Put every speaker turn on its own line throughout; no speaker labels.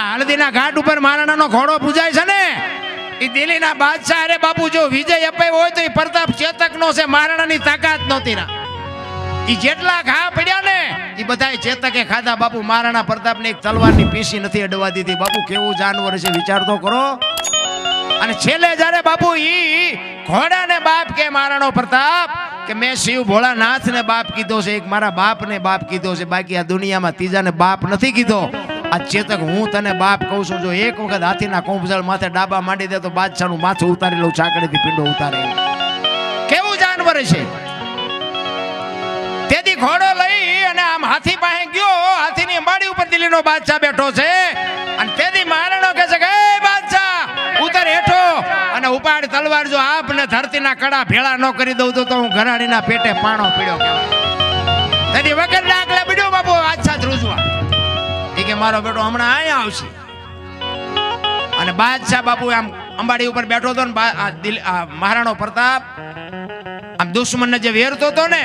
આ હળદીના ઘાટ ઉપર મહારાણાનો ઘોડો પૂજાય છે ને? એ દિલ્હીના બાદશાહ અરે બાપુ, જો વિજય અપાયો હોય તો એ પ્રતાપ ચેતકનો છે, મહારાણાની તાકાત નહોતી ના એ જેટલા ઘા પડ્યા ને એ બધા ચેતકે ખાધા. બાપુ, મહારાણા પ્રતાપને એક તલવારની પીસી નથી અડવા દીધી. બાપુ, કેવું જાનવર છે, વિચાર તો કરો. અને છેલ્લે જ્યારે બાપુ ઈ ઘોડાને બાપ કે મહારાણો પ્રતાપ, કે મેં શિવ ભોળાનાથને બાપ કીધો છે, એક મારા બાપને બાપ કીધો છે, બાકી આ દુનિયામાં ત્રીજાને બાપ નથી કીધો. આ ચેતક, હું તને બાપ કહું છું, જો એક વખત હાથીના કોંભજળ માથે ડાબા માંડી દે, તો બાદશાહનું માથું ઉતારી લઉં ચાકડીથી પીંડો ઉતારે. કેવું જાનવર છે? તેથી ઘોડો લઈ અને આમ હાથી પાસે ગયો, હાથીની અંબાડી ઉપર દિલ્હીનો બાદશાહ બેઠો છે. અને તેથી મહારાણો કહે છે કે બાદશાહ, ઉતર હેઠો. અને ઉપાડ તલવાર જો આપને ધરતીના કડા ભેળા ન કરી દઉં તો હું ઘરાણીના પેટે પાણો પીડ્યો કહેવાય. મારો બેટો હમણાં અહીંયા આવશે. અને બાદશાહ બાપુ આમ અંબાડી ઉપર બેઠો હતો ને મહારાણો પ્રતાપ, આમ દુશ્મનને જે વેરતો હતો ને,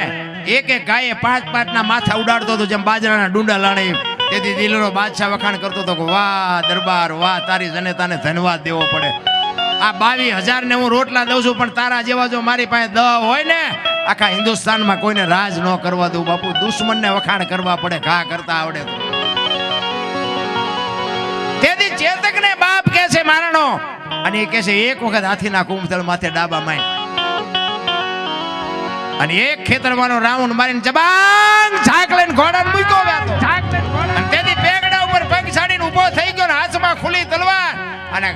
એક એક ગાયે પાંચ પાંચના માથા ઉડાડતો હતો, જેમ બાજરાના ડુંડા લાણે. તેથી દિલનો બાદશાહ વખાણ કરતો હતો કે, વાહ, દરબાર, વાહ, તારી જનેતાને ધન્યવાદ દેવો પડે. આ બાવીસ હજાર ને હું રોટલા દઉં છું, પણ તારા જેવા જો મારી પાસે દ હોય ને, આખા હિન્દુસ્તાનમાં કોઈને રાજ ન કરવા દઉં. બાપુ, દુશ્મનને વખાણ કરવા પડે, ઘા કરતા આવડે તો. તેથી ચેતકને બાપ કે છે, મારણો. અને એ કે છે, એક વખત હાથીના કુંભતળ માથે ડાબા માંડ અને એક ખેતરમાંનો રાઉન્ડ મારીને જબાંગ ઝાક લઈને ઘોડાને મૂક્યો વ્યાતો. અને તેથી પેગડા ઉપર પગ છાડીને ઊભો થઈ ગયો ને હાથમાં ખુલી તલવાર. અને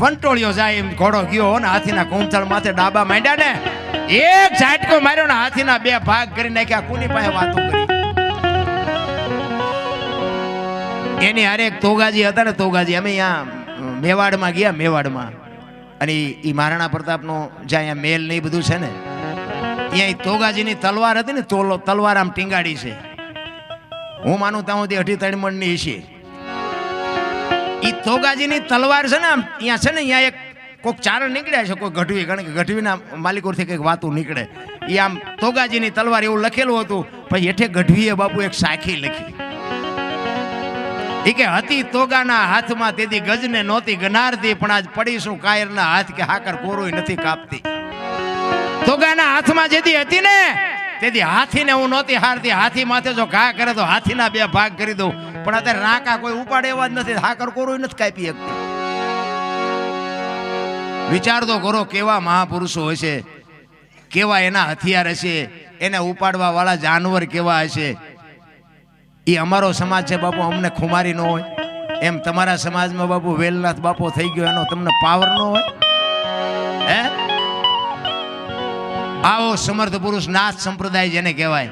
વંટોળિયો જાય એમ ઘોડો ગયો ને હાથીના કુંભતળ માથે ડાબા માંડ્યા ને. એક ઝાટકો માર્યો ને હાથીના બે ભાગ કરી નાખ્યા. કોની પાસે વાતો કરી? એની હારે તોગાજી હતા ને તોગાજી, અમે અહીંયા મેવાડમાં ગયા, મેવાડમાં. અને એ મહારાણા પ્રતાપનો જ્યાં અહીંયા મેલ ને એ બધું છે ને, અહીંયા તોગાજીની તલવાર હતી ને, તોલો તલવાર આમ ટીંગાડી છે. હું માનું ત્યાં સુધી અઢી ત્રણ છે એ તોગાજીની તલવાર છે ને આમ, અહીંયા છે ને, અહીંયા એક કોઈક ચારણ નીકળ્યા છે, કોઈ ગઢવી, કારણ કે ગઢવીના માલિકોથી કંઈક વાતું નીકળે. એ આમ તોગાજીની તલવાર એવું લખેલું હતું, પછી હેઠે ગઢવીએ બાપુ એક સાખી લખી. ઈ કે હતી તોગાના હાથમાં તેથી ગજને નહોતી ગનારતી, પણ આજ પડીશું કાયરના હાથ કે હાકર કોરોય નથી કાપતી. તોગાના હાથમાં જેથી હતી ને, તેથી હાથીને હું નહોતી હારતી. હાથી માથે જો ઘા કરે તો હાથીના બે ભાગ કરી દઉં. પણ અત્યારે રાકા કોઈ ઉપાડે એવા જ નથી. હાકર કોરોય નથી કાપી શકતી. વિચાર તો કરો કેવા મહાપુરુષો હશે કેવા એના હથિયાર હશે. એને ઉપાડવા વાળા જાનવર કેવા હશે. એ અમારો સમાજ છે બાપુ, અમને ખુમારી ન હોય. એમ તમારા સમાજમાં બાપુ વેલનાથ બાપો થઈ ગયો, એનો તમને પાવર ન હોય. હે? આવો સમર્થ પુરુષ નાથ સંપ્રદાય જેને કહેવાય,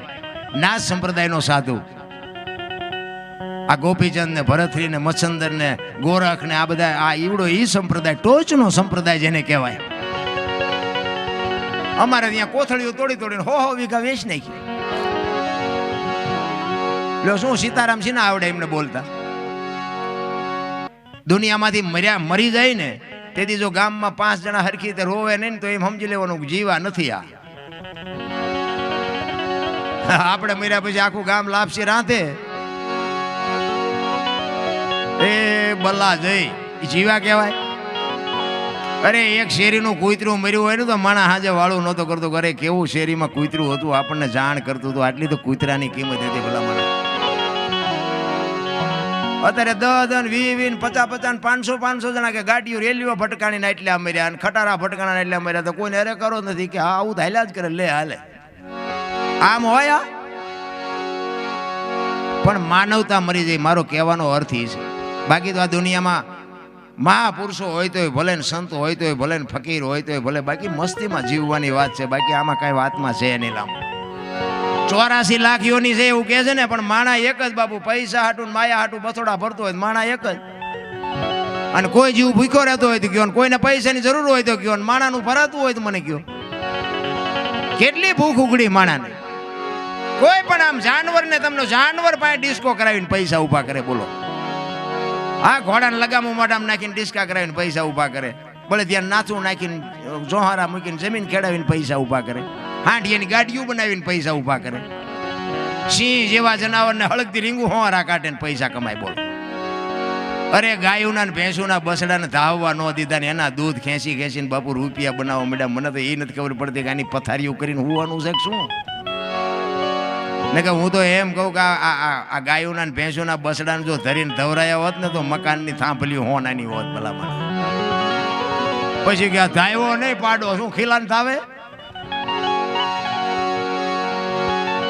નાથ સંપ્રદાયનો સાધુ. આ ગોપીચંદ ને ભરતરી ને મચ્છંદર ને ગોરખ ને આ બધા, આ ઈવડો ઈ સંપ્રદાય, ટોચનો સંપ્રદાય જેને કહેવાય. અમારે ત્યાં કોથળીઓ તોડી તોડીને હો હો વીઘા વેચ નાખી. લો, શું સીતારામ છે ને આવડે એમને બોલતા? દુનિયામાંથી મર્યા, મરી જાય ને, તેથી જો ગામમાં પાંચ જણા હરખી રીતે રોવે નહીં તો એમ સમજી લેવાનું જીવા નથી આ. આપણે મર્યા પછી આખું ગામ લાપસી રાંધે. એ બલ્લા જઈ જીવા કહેવાય. અરે, એક શેરીનું કૂતરું મર્યું હોય ને, તો માણા હાજે વાળું નહોતો કરતો. અરે, કેવું શેરીમાં કૂતરું હતું? આપણને જાણ કરતું હતું. આટલી તો કૂતરાની કિંમત હતી ભલા મને અત્યારે દસ દસ વી, વીન પચાસ પચાસ પાંચસો પાંચસો જણા કે ગાડીઓ, રેલીઓ ભટકાણીને એટલે મર્યા અને ખટારા ભટકાણા એટલા મર્યા. તો કોઈને અરે કરો નથી કે હા, આવું હાલ્યા જ કરે. લે, હાલે. આમ હોય પણ માનવતા મરી જાય, મારો કહેવાનો અર્થ એ છે. બાકી તો આ દુનિયામાં મહાપુરુષો હોય તોય ભલે ને સંતો હોય તોય ભલે ને ફકીર હોય તોય ભલે, બાકી મસ્તીમાં જીવવાની વાત છે. બાકી આમાં કાંઈ વાતમાં છે નહીં લાંબુ. ચોરાસી લાખ યોની છે એવું કે છે ને, પણ માણા એક જ બાપુ, પૈસા હાટું માયા હાટું બથોડા ભરતો હોય માણા એક જ. અને કોઈ જીવ ભૂખ્યો રહેતો હોય તો કયો કોઈને પૈસાની જરૂર હોય તો કયો માણાનું ભરાતું હોય તો મને કયો. કેટલી ભૂખ ઉગડી માણાને. કોઈ પણ આમ જાનવરને તમને જાનવર પાસે ડિસ્કો કરાવીને પૈસા ઊભા કરે, બોલો. આ ઘોડાને લગામો મોઢામાં નાખીને ડિસ્કા કરાવીને પૈસા ઊભા કરે. ભલે ત્યાં નાચું નાખીને જોહારા મૂકીને જમીન ખેડાવીને પૈસા ઊભા કરે. હાંડિયાની ગાડીઓ બનાવીને પૈસા ઊભા કરે. સિંહ જેવા જનાવરને હળગતી રીંગું હોવારા કાઢે ને પૈસા કમાય બોલો. અરે ગાયુના ને ભેંસુના બસડાને ધાવવા ન દીધા ને એના દૂધ ખેંચી ખેંચીને બાપુ રૂપિયા બનાવવા મેડમ. મને તો એ નથી ખબર પડતી કે આની પથારીઓ કરીને હોવાનું છે શું? ને કે હું તો એમ કહું કે આ ગાયોના ને ભેંસોના બસડાને જો ધરીને ધવરાયા હોત ને તો મકાનની થાંભલી હોનાની હોત ભલામણ. પછી કે ધાવ્યો નહીં પાડો, શું ખીલાન થાવે?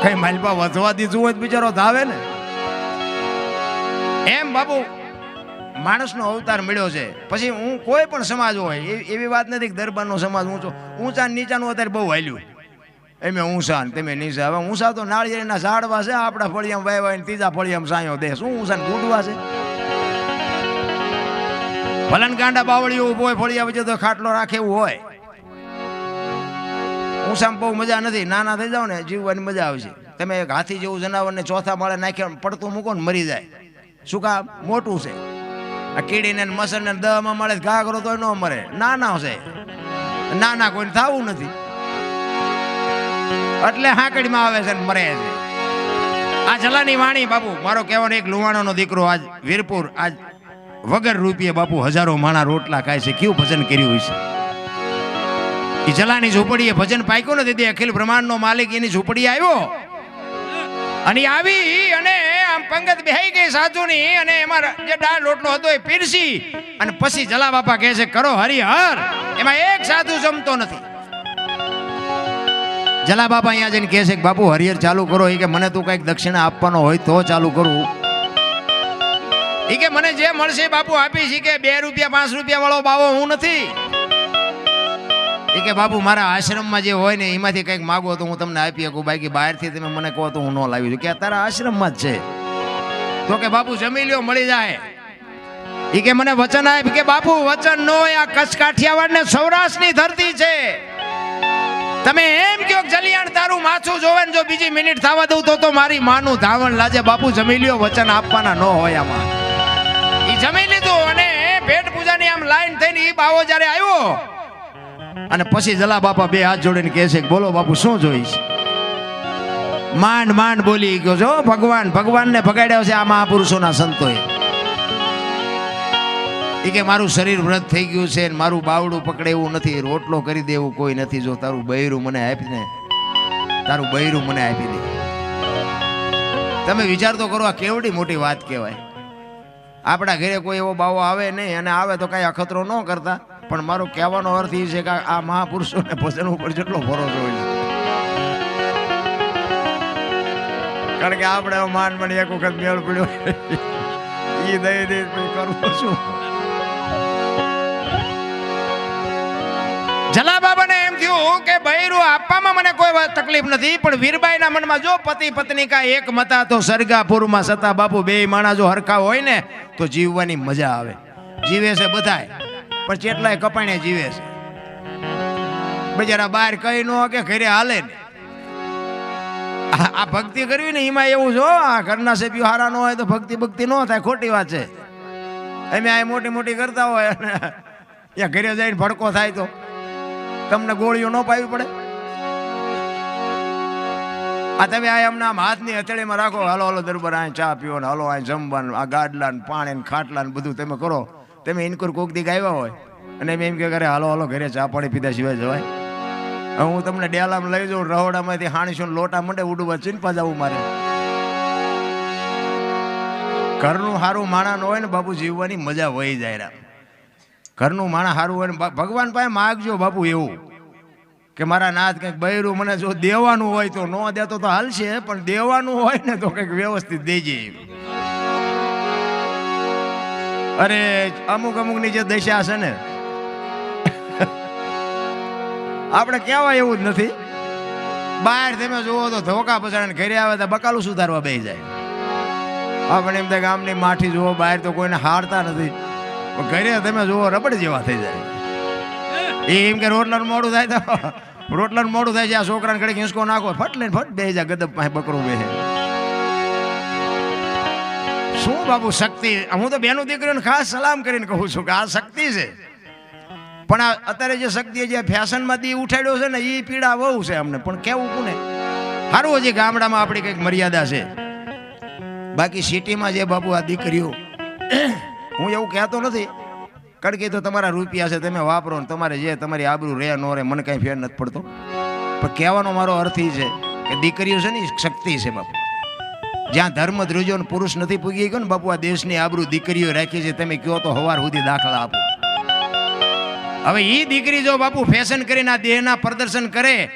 કઈ માલપા વધવા દીધું હોય બિચારો ધાવે ને. એમ બાપુ, માણસનો અવતાર મળ્યો છે. પછી હું કોઈ પણ સમાજ હોય એવી વાત નથી કે દરબારનો સમાજ ઊંચો. ઊંચા નીચાનું અત્યારે બહુ હાલ્યું. એમે ઊંચા ને તમે નીચા. હવે ઊંચા તો નાળિયેરના ઝાડવા છે, આપણા ફળિયામાં વાય ને ત્રીજા ફળિયામાં સાયો દે. શું ઊંચા ને ગુડવા છે? ભલન ગાંડા બાવળીઓ ઊભો હોય, ફળિયા વચ્ચે તો ખાટલો રાખે એવું હોય. ઊંચામાં બહુ મજા નથી. નાના થઈ જાવ ને, જીવવાની મજા આવશે. તમે એક હાથી જેવું જનાવરને ચોથા માળે નાખ્યા પડતું મૂકો ને મરી જાય. શું કામ? મોટું છે. આ કીડીને મસરને દહમાં મળે ઘા કરો તો ન મરે. નાના છે. નાના કોઈને થવું નથી. એટલે હાંકડીમાં આવે છે ને મરે છે. આ જલાની વાણી બાપુ, મારો કહેવાનો એક લુવાણાનો દીકરો આજ વીરપુર, આજ વગર રૂપિયે બાપુ હજારો માણા રોટલા ખાય છે. કેવું ભજન કર્યું હોય છે એ જલાની ઝૂંપડીએ ભજન પાક્યું નથી દીદી, અખિલ બ્રહ્માંડનો માલિક, એની ઝૂંપડી આવ્યો. અને આવી અને આમ પંગત બેહી ગઈ સાધુની અને એમાં જે દાળ લોટલો હતો એ પીરસી અને પછી જલા બાપા કહે છે, કરો હરિહર. એમાં એક સાધુ જમતો નથી. જલા બાપા અહીંયા જઈને કહે છે કે, બાપુ, હરિહર ચાલુ કરો. એ કે, મને તું કંઈક દક્ષિણા આપવાનો હોય તો ચાલુ કરું. એ કે, મને જે મળશે બાપુ આપીશ. કે, બે રૂપિયા, પાંચ રૂપિયા વાળો બાવો હું નથી. એ કે બાપુ, મારા આશ્રમમાં જે હોય ને, એમાંથી કંઈક માગો તો હું તમને આપી શકું. બાકી બહારથી તમે મને કહો તો હું ન લાવી દઉં કે તારા આશ્રમમાં જ છે. તો કે બાપુ, જમી લ્યો, મળી જાય. એ કે મને વચન આપ કે બાપુ, વચન નો આ કચ્છ કાઠિયાવાડ ને સૌરાષ્ટ્રની ધરતી છે. તમે એમ કહો જલિયાણ તારું માથું જોવે ને જો બીજી મિનિટ થવા દઉં તો તો મારી માનું ધાવણ લાજે. બાપુ, જમી લ્યો, વચન આપવાના ન હોય આમાં. એ જમી લીધું અને ભેટ પૂજાની આમ લાઈન થઈને એ બાવો જ્યારે આવ્યો અને પછી જલા બાપા બે હાથ જોડીને કહે છે બોલો બાપુ, શું જોઈશ? માંડ માંડ બોલી ગયો છો ભગવાન, ભગવાનને ભગાડ્યો છે આ મહાપુરુષોના સંતોએ. એ કે મારું શરીર વ્રત થઈ ગયું છે ને મારું બાવડું પકડે એવું નથી, રોટલો કરી દેવું કોઈ નથી, જો તારું બૈરું મને આપીને તારું બૈરું મને આપી દે. તમે વિચાર તો કરો આ કેવડી મોટી વાત કહેવાય. આપણા ઘરે કોઈ એવો બાવો આવે નહીં, અને આવે તો કાંઈ અખતરો ન કરતા. પણ મારો કહેવાનો અર્થ એ છે કે આ મહાપુરુષોને ભજન ઉપર જેટલો ભરોસો હોય છે. કારણ કે આપણે માન માંડ એક વખત મેળ પડ્યો એ દઈ દઈ કરવું જલા જલાબાબાને એમ થયું કે ભૈરું, આપવામાં મને કોઈ વાત તકલીફ નથી, પણ વીરબાઈના મનમાં જો પતિ પત્ની કા એક મતા તો સરગાપુરમાં સતા બાપુ બે માણા જો હરખા હોય ને, તો જીવવાની મજા આવે. જીવે છે બધાય. પણ ચેટલાય કપાણે જીવે છે. બજારા બહાર કઈ ન કે ઘરે હાલે ને. આ આ ભક્તિ કરવી ને એમાં એવું જો આ ઘરના સભ્યો હારા ન હોય તો ભક્તિ ભક્તિ ન થાય, ખોટી વાત છે. અમે આ મોટી મોટી કરતા હોય અને ઘરે જઈને ભડકો થાય તો તમને ગોળીઓ ન પાવી પડે? આ તમે આ એમના આમ હાથની હથેળીમાં રાખો, હલો હલો, દરબાર અહીં ચા પીવો ને, હલો અહીં જમવાનું, આ ગાડલા ને પાણી ને ખાટલા ને બધું તમે કરો. તમે ઇનકુર કોક દી આવ્યા હોય અને એમ કે ઘરે હાલો હાલો, ઘરે ચા પાણી પીધા સિવાય જવાય. હું તમને ડેલામાં લઈ જાઉં, રહોડામાંથી હાણીશું લોટા મંડે ઉડવા ચીનપા જવું મારે. ઘરનું સારું માણાનું હોય ને બાપુ જીવવાની મજા વહી જાય રામ ઘરનું માણા સારું હોય ને ભગવાન પાસે માગજો બાપુ એવું. કે મારા નાથ કંઈક બૈરું મને જો દેવાનું હોય તો ન દેતો તો હાલશે, પણ દેવાનું હોય ને તો કંઈક વ્યવસ્થિત દેજે અરે, અમુક અમુકની જે દશા છે ને, આપણે કહેવાય એવું જ નથી. બહાર તમે જુઓ તો ધોકા પછાડીને ઘરે આવે તો બકાલું સુધારવા બે જાય. આપણે એમ થાય ગામની માઠી જુઓ, બહાર તો કોઈને હારતા નથી. ઘરે તમે જુઓ, રબડ જેવા થઈ જાય. એ એમ કે રોટલાનું મોડું થાય તો, રોટલાનું મોડું થાય છે, આ છોકરાને ઘડી હિંસકો નાખો, ફટ લઈને ફટ બે જાય ગદબ પાસે બકરું બેસે શું બાબુ, શક્તિ? હું તો બેનું દીકરીઓને ખાસ સલામ કરીને કહું છું કે આ શક્તિ છે. પણ આ અત્યારે જે શક્તિ જે ફેશનમાં દી ઉઠાડ્યો છે ને એ પીડા બહુ છે અમને. પણ કેવું કોને? સારું હજી ગામડામાં આપણી કંઈક મર્યાદા છે. બાકી સિટીમાં જે બાબુ આ દીકરીઓ, હું એવું કહેતો નથી. કારણ કે તો તમારા રૂપિયા છે, તમે વાપરો ને તમારે જે, તમારી આબરૂ રહે નો રહે, મને કાંઈ ફેર નથી પડતો. પણ કહેવાનો મારો અર્થ એ છે કે દીકરીઓ છે ને શક્તિ છે બાપુ. જ્યાં ધર્મ ધ્રુજો પુરુષ નથી પૂગી ગયો ને, બાપુ, આ દેશની આબરૂ દીકરીઓ રાખી છે, તમે કહો તો હવાર સુધી દાખલા આપો. હવે એ દીકરી જો બાપુ ફેશન કરીને આ દેહના પ્રદર્શન કરે,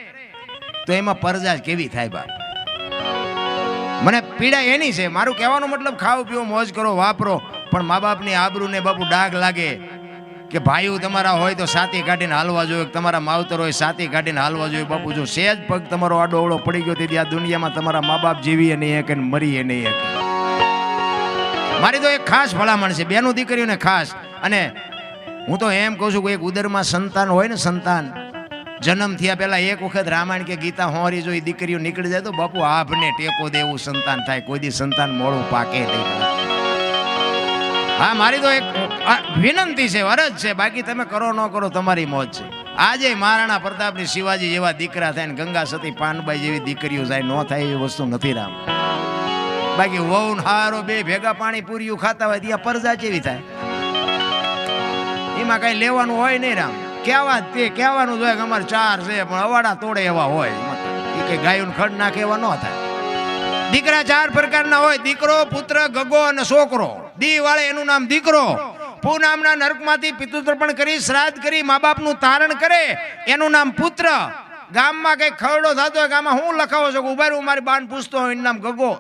તો એમાં પરજા કેવી થાય બાપ? મને પીડા એની છે. મારું કહેવાનો મતલબ ખાવ પીવો મોજ કરો, વાપરો, પણ મા બાપની આબરૂને બાપુ ડાઘ લાગે. કે ભાઈઓ તમારા હોય તો સાથી કાઢીને હાલવા જોઈએ તમારા માવતર હોય સાતી કાઢીને હાલવા જોઈએ. બાપુ, જો સહેજ પગ તમારો આડો અવળો પડી ગયો તેથી આ દુનિયામાં તમારા મા બાપ જીવીએ નહીં કે મરીએ નહીં કે મારી તો એક ખાસ ભલામણ છે. બેનું દીકરીઓને ખાસ. અને હું તો એમ કહું છું કે એક ઉદરમાં સંતાન હોય ને સંતાન, જન્મ થયા પહેલા એક વખત રામાયણ કે ગીતા હોરી જો એ દીકરીઓ નીકળી જાય તો બાપુ આભને ટેકો દેવું, સંતાન થાય. કોઈ દી સંતાન મોડું પાકે નહીં. હા, મારી તો એક વિનંતી છે અરજ છે. બાકી તમે કરો ન કરો, તમારી મોજ છે. આજે મહારાણા પ્રતાપની શિવાજી જેવા દીકરા થાય ને ગંગા સતી પાનબાઈ જેવી દીકરીઓ થાય ન થાય એવી વસ્તુ નથી રામ. બાકી વહુ હારો બે ભેગા પાણી પૂરીયું ખાતા હોય ત્યાં પરજા જેવી થાય. એમાં કઈ લેવાનું હોય નહીં રામ. કહેવા તે, કહેવાનું જોઈએ કે અમારે ચાર છે, પણ અવાડા તોડે એવા હોય. એ કઈ ગાયું ખડ નાખે એવા ન થાય. દીકરા ચાર પ્રકારના હોય, દીકરો, પુત્ર, ગગો અને છોકરો. દી વાળે એનું નામ દીકરો. પૂનામના નરકમાંથી પિતૃતર્પણ કરી, શ્રાદ્ધ કરી મા બાપનું તારણ કરે, એનું નામ પુત્ર. ગામમાં કઈ ખરડો થતો હોય ગામમાં હું લખાવો છો ઊભા રહું, મારી બાન પૂછતો હોય નામ ગગો.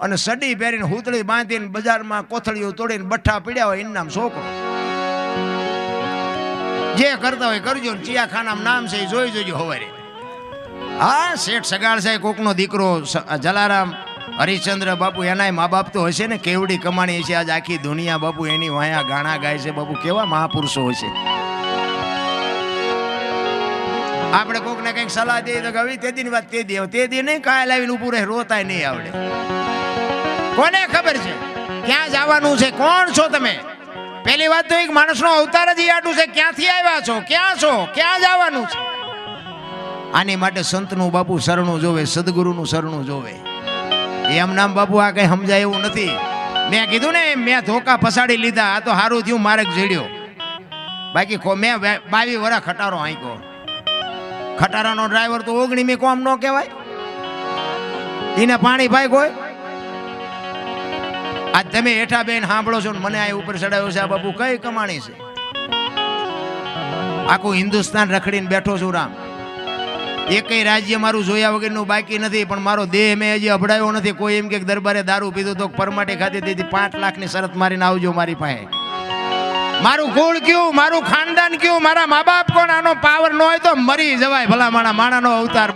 અને સડી પહેરીને હુતળી બાંધીને બજારમાં કોથળીઓ તોડીને બઠ્ઠા પીડ્યા હોય, એનું નામ છોકરો. જે કરતા હોય કરજો ને, ચિયાખાનામાં નામ છે એ જોઈ જોજો હવારે. હા, શેઠ સગાળ સાહેબ કોકનો દીકરો જલારામ. હરિશ્ચંદ્ર બાપુ એનાય મા બાપ તો હશે ને? કેવડી કમાણી હશે આજ આખી દુનિયા બાપુ એની વાયા ગાણા ગાય છે બાપુ. કેવા મહાપુરુષો હશે? આપણે કોકને કંઈક સલાહ દઈએ તો કવિ તે દીની વાત તે દી તે દી નહીં કાયલ આવીને ઊભું રહે, રોતાય નહીં આવડે. કોને ખબર છે? ક્યાં જવાનું છે? કોણ છો તમે? પહેલી વાત તો એક માણસનો અવતાર જ આટું છે. ક્યાંથી આવ્યા છો? ક્યાં છો? ક્યાં જવાનું છે? આની માટે સંતનું બાપુ શરણું જોવે, સદગુરુનું શરણું જોવે. એમ નામ બાપુ આ કઈ સમજાય એવું નથી. મેં કીધું ને, મેં ધોકા ફસાડી લીધા, આ તો સારું થયું મારે જડ્યો બાકી મેં બાવી વરા ખટારો આંક્યો. ખટારાનો ડ્રાઈવર તો ઓગણી મેં કોમ ન કહેવાય. એને પાણી ભાઈ કોઈ આજ તમે હેઠા બેન સાંભળો છો ને મને આ ઉપર ચડાવ્યો છે, આ બાપુ કઈ કમાણી છે? આખું હિન્દુસ્તાન રખડીને બેઠો છું રામ. એકેય રાજ્ય મારું જોયા વગરનું બાકી નથી, પણ મારો દેહ મેં હજી અભડાયો નથી. કોઈ એમ કે દરબારે દારૂ પીધું તો પરમાટી ખાતી તેથી પાંચ લાખની શરત મારીને આવજો મારી પાસે. મારું કુળ કયું, મારું ખાનદાન કયું, મારા મા બાપ કોણ? આનો પાવર ન હોય તો મરી જવાય ભલા માણા માણાનો અવતાર.